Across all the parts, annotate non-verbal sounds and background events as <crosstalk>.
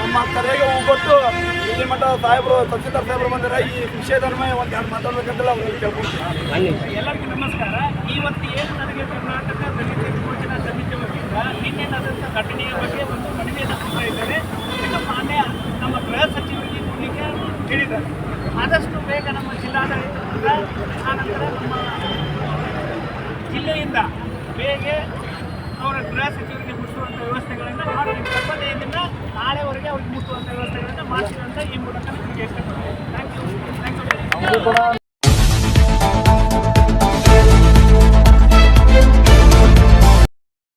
ನಮ್ಮ ಕರೆಗೆ ಒಬ್ಬಟ್ಟು ಇಲ್ಲಿ ಮಠ ಸಾಹೇಬರು, ತಹಸೀಲ್ದಾರ್ ಸಾಹೇಬರು ಬಂದರೆ ಈ ವಿಷಯದ ಮೇಲೆ ಒಂದು ಎರಡು ಮಾತಾಡ್ಬೇಕಂತಲ್ಲ ಅವ್ರಿಗೆ ಕೇಳ್ಕೊಳ್ತೀನಿ ಎಲ್ಲರಿಗೂ ನಮಸ್ಕಾರ. ಇವತ್ತು ಏನು ನನಗೆ ಕರ್ನಾಟಕ ದಲಿತ ವಿಮೋಚನಾ ಸಮಿತಿ ವತಿಯಿಂದ? ನಿನ್ನೆ ನಡೆದಂಥ ಘಟನೆಯ ಬಗ್ಗೆ ಒಂದು ಕೊಡ್ತಾ ಇದ್ದಾರೆ. ಇದು ಮಾನ್ಯ ನಮ್ಮ ಗೃಹ ಸಚಿವರಿಗೆ ಕೊಡಲಿಕ್ಕೆ ಹೇಳಿದ್ದಾರೆ. ಆದಷ್ಟು ಬೇಗ ನಮ್ಮ ಜಿಲ್ಲಾಡಳಿತದಿಂದ ಆನಂತರ ನಮ್ಮ ಜಿಲ್ಲೆಯಿಂದ ಬೇಗ ಅವರ ಗೃಹ ಸಚಿವರಿಗೆ ಮುಟ್ಟಿಸುವಂಥ ವ್ಯವಸ್ಥೆಗಳನ್ನು ಮಾಡಿ ಇದನ್ನು ನಾಳೆವರೆಗೆ ಅವ್ರಿಗೆ ಮುಟ್ಟುವಂಥ ವ್ಯವಸ್ಥೆಗಳನ್ನು ಮಾಡ್ತೀವಿ ಅಂತ ಈ ಮೂಲಕ ನಿಮಗೆ ಇಷ್ಟಪಡ್ತೀನಿ thank you thank you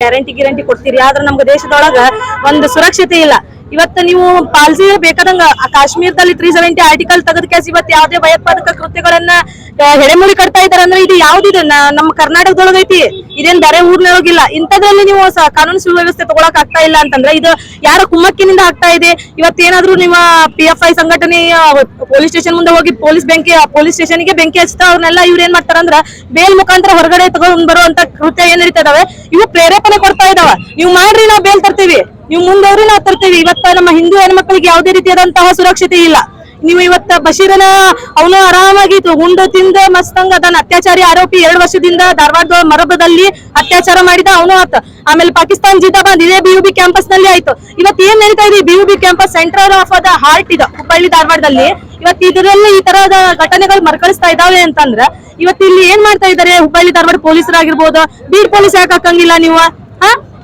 guarantee guarantee ಕೊಡ್ತೀರಿ ಆದ್ರೆ ನಮ್ಗೆ ದೇಶದೊಳಗ ಒಂದು ಸುರಕ್ಷತೆ ಇಲ್ಲ. ಇವತ್ತು ನೀವು ಪಾಲಿಸಿ ಬೇಕಾದಂಗ ಕಾಶ್ಮೀರದಲ್ಲಿ ತ್ರೀ ಸೆವೆಂಟಿ ಆರ್ಟಿಕಲ್ ತೆಗೆದ ಕೇಸ್ ಇವತ್ತು ಯಾವುದೇ ಭಯೋತ್ಪಾದಕ ಕೃತ್ಯಗಳನ್ನ ಆ, ಹೆಡೆಮುಳಿ ಕಟ್ತಾ ಇದಾರೆ ಅಂದ್ರೆ ಇದು ಯಾವ್ದಿದೆ ನಮ್ಮ ಕರ್ನಾಟಕದೊಳಗೈತಿ ಇದೇನ್ ಬೇರೆ ಊರ್ನೊಳಗಿಲ್ಲ ಇಂಥದ್ರಲ್ಲಿ ನೀವು ಕಾನೂನು ಸುವ್ಯವಸ್ಥೆ ತಗೊಳಕ್ ಆಗ್ತಾ ಇಲ್ಲ ಅಂತಂದ್ರೆ ಇದು ಯಾರ ಕುಮ್ಮಕ್ಕಿನಿಂದ ಆಗ್ತಾ ಇದೆ. ಇವತ್ತೇನಾದ್ರೂ ನಿಮ್ಮ ಪಿ ಎಫ್ ಐ ಸಂಘಟನೆ ಪೊಲೀಸ್ ಸ್ಟೇಷನ್ ಮುಂದೆ ಹೋಗಿ ಪೊಲೀಸ್ ಬೆಂಕಿ ಪೊಲೀಸ್ ಸ್ಟೇಷನ್ಗೆ ಬೆಂಕಿ ಹಚ್ತಾ ಅವ್ರನ್ನೆಲ್ಲ ಇವ್ರು ಏನ್ ಮಾಡ್ತಾರಂದ್ರ ಬೇಲ್ ಮುಖಾಂತರ ಹೊರಗಡೆ ತಗೊಂಡ್ ಬರುವಂತ ಕೃತ್ಯ ಏನ್ ಇದಾವೆ? ಇವು ಪ್ರೇರೇಪಣೆ ಕೊಡ್ತಾ ಇದಾವ. ನೀವು ಮಾಡ್ರಿ ನಾವು ಬೇಲ್ ತರ್ತೀವಿ. ನೀವು ಮುಂದವ್ರಿ ನಾವ್ ತರ್ತೀವಿ. ಇವತ್ತ ನಮ್ಮ ಹಿಂದೂ ಹೆಣ್ಮಕ್ಳಿಗೆ ಯಾವುದೇ ರೀತಿಯಾದಂತಹ ಸುರಕ್ಷತೆ ಇಲ್ಲ. ನೀವು ಇವತ್ತ ಬಶೀರನ ಅವನು ಆರಾಮಾಗಿ ಉಂಡು ತಿಂದ ಮಸ್ತಂಗ ಅದನ್ನ ಅತ್ಯಾಚಾರಿ ಆರೋಪಿ ಎರಡು ವರ್ಷದಿಂದ ಧಾರವಾಡದ ಮರಬದಲ್ಲಿ ಅತ್ಯಾಚಾರ ಮಾಡಿದ ಅವನು ಆತ. ಆಮೇಲೆ ಪಾಕಿಸ್ತಾನ ಜಿಂದಾಬಾದ್ ಇದೇ ಬಿ ಯು ಬಿ ಕ್ಯಾಂಪಸ್ನಲ್ಲಿ ಆಯ್ತು. ಇವತ್ತು ಏನ್ ನಡೀತಾ ಇದೆ? B V B campus central of the heart ಇದೆ, ಹುಬ್ಬಳ್ಳಿ ಧಾರವಾಡದಲ್ಲಿ. ಇವತ್ತು ಇದರಲ್ಲಿ ಈ ತರಹದ ಘಟನೆಗಳು ಮರಕಳಿಸ್ತಾ ಇದಾವೆ ಅಂತಂದ್ರ, ಇವತ್ತು ಇಲ್ಲಿ ಏನ್ ಮಾಡ್ತಾ ಇದಾರೆ? ಹುಬ್ಬಳ್ಳಿ ಧಾರವಾಡ ಪೊಲೀಸರಾಗಿರ್ಬೋದು, ಬೀಡ್ ಪೊಲೀಸ್ ಯಾಕೆ ಹಾಕಂಗಿಲ್ಲ ನೀವು?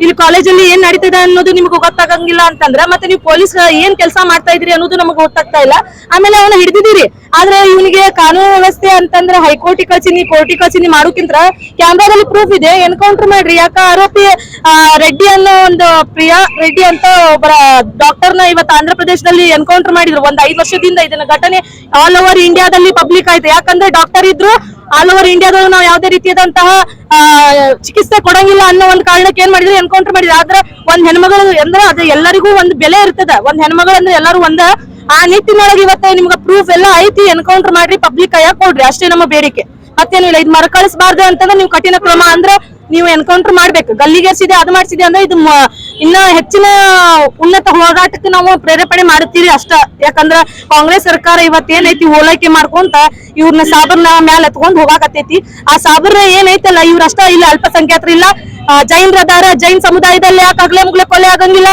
ಇಲ್ಲಿ ಕಾಲೇಜಲ್ಲಿ ಏನ್ ನಡೀತಿದೆ ಅನ್ನೋದು ನಿಮ್ಗೆ ಗೊತ್ತಾಗಂಗಿಲ್ಲ ಅಂತಂದ್ರೆ, ಮತ್ತೆ ನೀವು ಪೊಲೀಸ್ ಏನ್ ಕೆಲಸ ಮಾಡ್ತಾ ಇದ್ರಿ ಅನ್ನೋದು ನಮಗೆ ಗೊತ್ತಾಗ್ತಾ ಇಲ್ಲ. ಆಮೇಲೆ ಅವನ ಹಿಡಿದಿದ್ದೀರಿ. ಆದ್ರೆ ಇವನಿಗೆ ಕಾನೂನು ವ್ಯವಸ್ಥೆ ಅಂತಂದ್ರೆ ಹೈಕೋರ್ಟ್ ಕಚಿನಿ ಕೋರ್ಟಿ ಕಚಿನಿ ಮಾಡೋಕ್ಕಿಂತ ಕ್ಯಾಮ್ರಾದಲ್ಲಿ ಪ್ರೂಫ್ ಇದೆ. ಎನ್ಕೌಂಟರ್ ಮಾಡ್ರಿ. ಯಾಕ ಆರೋಪಿ ರೆಡ್ಡಿ ಅನ್ನೋ ಒಂದು ಪ್ರಿಯಾ, ರೆಡ್ಡಿ ಅಂತ ಒಬ್ಬರ ಡಾಕ್ಟರ್ನ ಇವತ್ತು ಆಂಧ್ರ ಪ್ರದೇಶದಲ್ಲಿ ಎನ್ಕೌಂಟರ್ ಮಾಡಿದ್ರು. ಒಂದ್ ಐದು ವರ್ಷದಿಂದ ಇದನ್ನ ಘಟನೆ ಆಲ್ ಓವರ್ ಇಂಡಿಯಾದಲ್ಲಿ ಪಬ್ಲಿಕ್ ಆಯ್ತು. ಯಾಕಂದ್ರೆ ಡಾಕ್ಟರ್ ಇದ್ರು ಆಲ್ ಓವರ್ ಇಂಡಿಯಾದೊಳಗೆ ನಾವು ಯಾವುದೇ ರೀತಿಯಾದಂತಹ ಚಿಕಿತ್ಸೆ ಕೊಡಂಗಿಲ್ಲ ಅನ್ನೋ ಒಂದು ಕಾರಣಕ್ಕೆ ಏನ್ ಮಾಡಿದ್ರು ಎನ್ಕೌಂಟರ್ ಮಾಡಿದ್ರು. ಆದ್ರೆ ಒಂದ್ ಹೆಣ್ಮಗಳು ಅಂದ್ರೆ ಅದು ಎಲ್ಲರಿಗೂ ಒಂದು ಬೆಲೆ ಇರ್ತದ. ಒಂದ್ ಹೆಣ್ಮಗಳು ಅಂದ್ರೆ ಎಲ್ಲರೂ ಒಂದ, ಆ ನಿಟ್ಟಿನೊಳಗೆ ಇವತ್ತೆ ನಿಮ್ಗೆ ಪ್ರೂಫ್ ಎಲ್ಲ ಐತಿ ಎನ್ಕೌಂಟರ್ ಮಾಡ್ರಿ ಪಬ್ಲಿಕ್ ಕೈಯಾಗ ಕೊಡ್ರಿ. ಅಷ್ಟೇ ನಮ್ಮ ಬೇಡಿಕೆ. ಮತ್ತೇನಿಲ್ಲ ಇದು ಮರುಕಳಿಸಬಾರ್ದು ಅಂತಂದ್ರೆ ನೀವು ಕಠಿಣ ಕ್ರಮ ಅಂದ್ರೆ ನೀವು ಎನ್ಕೌಂಟರ್ ಮಾಡ್ಬೇಕು. ಗಲ್ಲಿಗೇರಿಸಿದೆ, ಅದು ಮಾಡಿಸಿದೆ ಅಂದ್ರೆ ಇದು ಇನ್ನ ಹೆಚ್ಚಿನ ಉನ್ನತ ಹೋರಾಟಕ್ಕೆ ನಾವು ಪ್ರೇರೇಪಣೆ ಮಾಡುತ್ತೀರಿ ಅಷ್ಟ. ಯಾಕಂದ್ರ ಕಾಂಗ್ರೆಸ್ ಸರ್ಕಾರ ಇವತ್ತು ಏನೈತಿ ಓಲೈಕೆ ಮಾಡ್ಕೊಂತ ಇವ್ರನ್ನ ಸಾಬರ್ನ ಮ್ಯಾಲ ಎತ್ಕೊಂಡ್ ಹೋಗಾಕತ್ತೈತಿ. ಆ ಸಾಬರ್ ಏನೈತಲ್ಲ, ಇವ್ರ ಅಷ್ಟ ಇಲ್ಲ, ಅಲ್ಪಸಂಖ್ಯಾತರು ಇಲ್ಲ. ಜೈನ ಜೈನ್ರ ಅದಾರ ಜೈನ್ ಸಮುದಾಯದಲ್ಲಿ ಯಾಕೆ ಹಗ್ಲೆ ಮುಗ್ಲೆ ಕೊಲೆ ಆಗಂಗಿಲ್ಲ?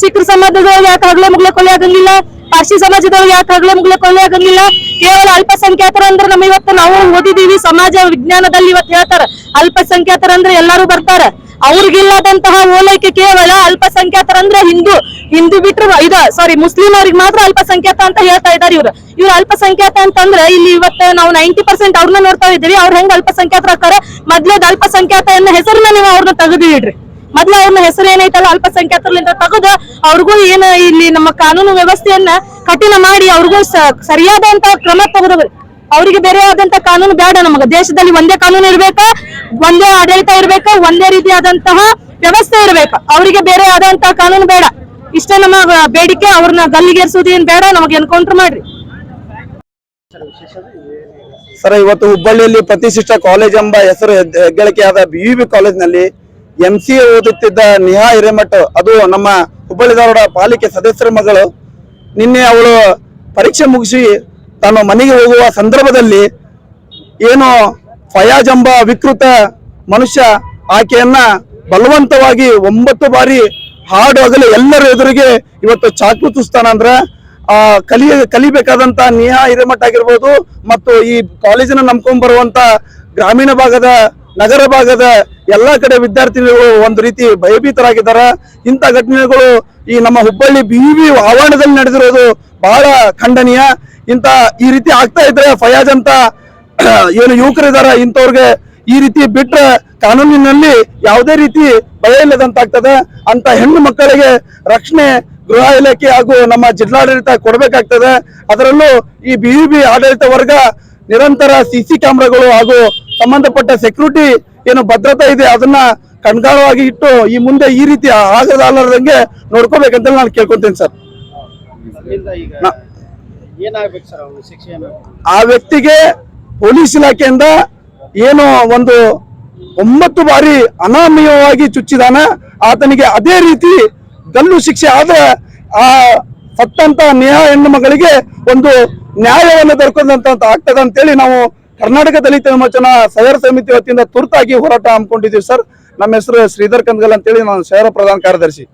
ಸಿಖ್ರ ಸಮಾಜದೊಳಗೆ ಯಾಕೆ ಹಗ್ಲೆ ಮುಗ್ಲೆ ಕೊಲೆ ಆಗಂಗಿಲ್ಲ? ಪಾರ್ಸಿ ಸಮಾಜದವ್ರು ಯಾಕೆ ಹಗಲೆ ಮುಗಲೆ ಕೊಲೆ ಆಗಂಗಿಲ್ಲ? ಕೇವಲ ಅಲ್ಪಸಂಖ್ಯಾತರು ಅಂದ್ರೆ ನಮ್ ಇವತ್ತು ನಾವು ಓದಿದೀವಿ ಸಮಾಜ ವಿಜ್ಞಾನದಲ್ಲಿ ಇವತ್ತು ಹೇಳ್ತಾರ, ಅಲ್ಪಸಂಖ್ಯಾತರ ಅಂದ್ರೆ ಎಲ್ಲರೂ ಬರ್ತಾರ. ಅವ್ರಿಗಿಲ್ಲದಂತಹ ಓಲೈಕೆ ಕೇವಲ ಅಲ್ಪಸಂಖ್ಯಾತರ ಅಂದ್ರೆ ಹಿಂದೂ ಹಿಂದೂ ಬಿಟ್ರು ಇದ ಸಾರಿ ಮುಸ್ಲಿಂ ಅವ್ರಿಗೆ ಮಾತ್ರ ಅಲ್ಪಸಂಖ್ಯಾತ ಅಂತ ಹೇಳ್ತಾ ಇದಾರೆ ಇವ್ರು. ಇವ್ರು ಅಲ್ಪಸಂಖ್ಯಾತ ಅಂತಂದ್ರೆ ಇಲ್ಲಿ ಇವತ್ತು ನಾವು ನೈಂಟಿ ಪರ್ಸೆಂಟ್ ಅವ್ರನ್ನ ನೋಡ್ತಾ ಇದ್ದೀವಿ, ಅವ್ರು ಹೆಂಗ್ ಅಲ್ಪಸಂಖ್ಯಾತರ ಹಾಕಾರ ಮೊದ್ಲೇದ್ ಅಲ್ಪಸಂಖ್ಯಾತ ಎನ್ನ ಹೆಸರನ್ನ ನೀವು ಅವ್ರನ್ನ ತೆಗೆದಿಡ್ರಿ ಮೊದ್ಲು ಅವ್ರನ್ನ ಹೆಸರು ಏನೈತಲ್ಲ ಅಲ್ಪಸಂಖ್ಯಾತರಿಂದ ತೆಗೆದು ಅವ್ರಿಗೂ ಏನ ಇಲ್ಲಿ ನಮ್ಮ ಕಾನೂನು ವ್ಯವಸ್ಥೆಯನ್ನ ಕಠಿಣ ಮಾಡಿ ಅವ್ರಿಗೂ ಸರಿಯಾದಂತ ಕ್ರಮ ತೆಗೆದು ಅವರಿಗೆ ಬೇರೆ ಆದಂತ ಕಾನೂನು ಬೇಡ ನಮಗೆ. ದೇಶದಲ್ಲಿ ಒಂದೇ ಕಾನೂನು ಇರ್ಬೇಕ, ಒಂದೇ ಆಡಳಿತ ಇರ್ಬೇಕ, ಒಂದೇ ರೀತಿಯಾದಂತಹ ವ್ಯವಸ್ಥೆ ಇರ್ಬೇಕು. ಅವರಿಗೆ ಬೇರೆ ಆದಂತ ಕಾನೂನು ಬೇಡ. ಇಷ್ಟೇ ನಮ್ಮ ಬೇಡಿಕೆ, ಅವ್ರನ್ನ ಗಲ್ಲಿಗೇರಿಸೋದು ಏನ್ ಬೇಡ, ನಮಗೆ ಎನ್ಕೌಂಟರ್ ಮಾಡ್ರಿ. ಸರ್, ಇವತ್ತು ಹುಬ್ಬಳ್ಳಿಯಲ್ಲಿ ಪ್ರತಿಷ್ಠಿತ ಕಾಲೇಜ್ ಎಂಬ ಹೆಸರು ಹೆಗ್ಗ- ಹೆಗ್ಗಳಿಕೆಯಾದ ಬಿ ಯು ಬಿ ಕಾಲೇಜ್ನಲ್ಲಿ ಎಂ ಸಿ ಎ ಓದುತ್ತಿದ್ದ ನಿಹಾ ಹಿರೇಮಠ, ಅದು ನಮ್ಮ ಹುಬ್ಬಳ್ಳಿ ಧಾರವಾಡ ಪಾಲಿಕೆ ಸದಸ್ಯರ ಮಗಳು. ನಿನ್ನೆ ಅವಳು ಪರೀಕ್ಷೆ ಮುಗಿಸಿ ತಾನು ಮನೆಗೆ ಹೋಗುವ ಸಂದರ್ಭದಲ್ಲಿ ಏನು ಫಯಾಜ್ ಎಂಬ ವಿಕೃತ ಮನುಷ್ಯ ಆಕೆಯನ್ನ ಬಲವಂತವಾಗಿ ಒಂಬತ್ತು ಬಾರಿ ಹಾಡು ಹಗಲು ಎಲ್ಲರ ಎದುರಿಗೆ ಇವತ್ತು ಚಾಕು ತುಸ್ತಾನ ಅಂದ್ರ, ಆ ಕಲಿಯ ಕಲಿಬೇಕಾದಂತ ನಿಹಾ ಹಿರೇಮಠ ಆಗಿರ್ಬೋದು ಮತ್ತು ಈ ಕಾಲೇಜಿನ ನಂಬ್ಕೊಂಡ್ ಬರುವಂತ ಗ್ರಾಮೀಣ ಭಾಗದ ನಗರ ಭಾಗದ ಎಲ್ಲಾ ಕಡೆ ವಿದ್ಯಾರ್ಥಿಗಳು ಒಂದು ರೀತಿ ಭಯಭೀತರಾಗಿದ್ದಾರ. ಇಂಥ ಘಟನೆಗಳು ಈ ನಮ್ಮ ಹುಬ್ಬಳ್ಳಿ ಬಿ ಬಿ ಆವರಣದಲ್ಲಿ ನಡೆದಿರೋದು ಬಹಳ ಖಂಡನೀಯ. ಇಂತ ಈ ರೀತಿ ಆಗ್ತಾ ಇದ್ರೆ ಫಯಾಜ್ ಅಂತ <clears throat> ಏನು ಯುವಕರಿದಾರ ಇಂಥವ್ರಿಗೆ ಈ ರೀತಿ ಬಿಟ್ರೆ ಕಾನೂನಿನಲ್ಲಿ ಯಾವುದೇ ರೀತಿ ಭಯ ಇಲ್ಲದಂತಾಗ್ತದೆ. ಅಂತ ಹೆಣ್ಣು ಮಕ್ಕಳಿಗೆ ರಕ್ಷಣೆ ಗೃಹ ಇಲಾಖೆ ಹಾಗೂ ನಮ್ಮ ಜಿಲ್ಲಾಡಳಿತ ಕೊಡಬೇಕಾಗ್ತದೆ. ಅದರಲ್ಲೂ ಈ ಬಿ ಆಡಳಿತ ವರ್ಗ ನಿರಂತರ ಸಿಸಿ ಕ್ಯಾಮ್ರಾಗಳು ಹಾಗೂ ಸಂಬಂಧಪಟ್ಟ ಸೆಕ್ಯೂರಿಟಿ ಏನು ಭದ್ರತೆ ಇದೆ ಅದನ್ನ ಕಣ್ಗಾಳವಾಗಿ ಇಟ್ಟು ಈ ಮುಂದೆ ಈ ರೀತಿ ಆಗದಾರದಂಗೆ ನೋಡ್ಕೋಬೇಕಂತ ನಾನು ಕೇಳ್ಕೊಂತೀನಿ ಸರ್. ಆ ವ್ಯಕ್ತಿಗೆ ಪೊಲೀಸ್ ಇಲಾಖೆಯಿಂದ ಏನು ಒಂದು ಒಂಬತ್ತು ಬಾರಿ ಅನಾಮಯವಾಗಿ ಚುಚ್ಚಿದಾನ ಆತನಿಗೆ ಅದೇ ರೀತಿ ಗಲ್ಲು ಶಿಕ್ಷೆ ಆದ್ರೆ ಆ ಸತ್ತಂತ ನೇಹ ಹೆಣ್ಣು ಮಗಳಿಗೆ ಒಂದು ನ್ಯಾಯವನ್ನು ದೊರಕದಂತ ಆಗ್ತದೆ ಅಂತೇಳಿ ನಾವು ಕರ್ನಾಟಕ ದಲಿತ ವಿಮೋಚನಾ ಸಹಕಾರ ಸಮಿತಿ ವತಿಯಿಂದ ತುರ್ತಾಗಿ ಹೋರಾಟ ಹಮ್ಮಿಕೊಂಡಿದ್ದೀವಿ ಸರ್ ನಮ್ಮ ಹೆಸರು ಶ್ರೀಧರ್ ಕಂದಗಲ್ ಅಂತೇಳಿ ನಾನು ಶಹರ ಪ್ರಧಾನ ಕಾರ್ಯದರ್ಶಿ.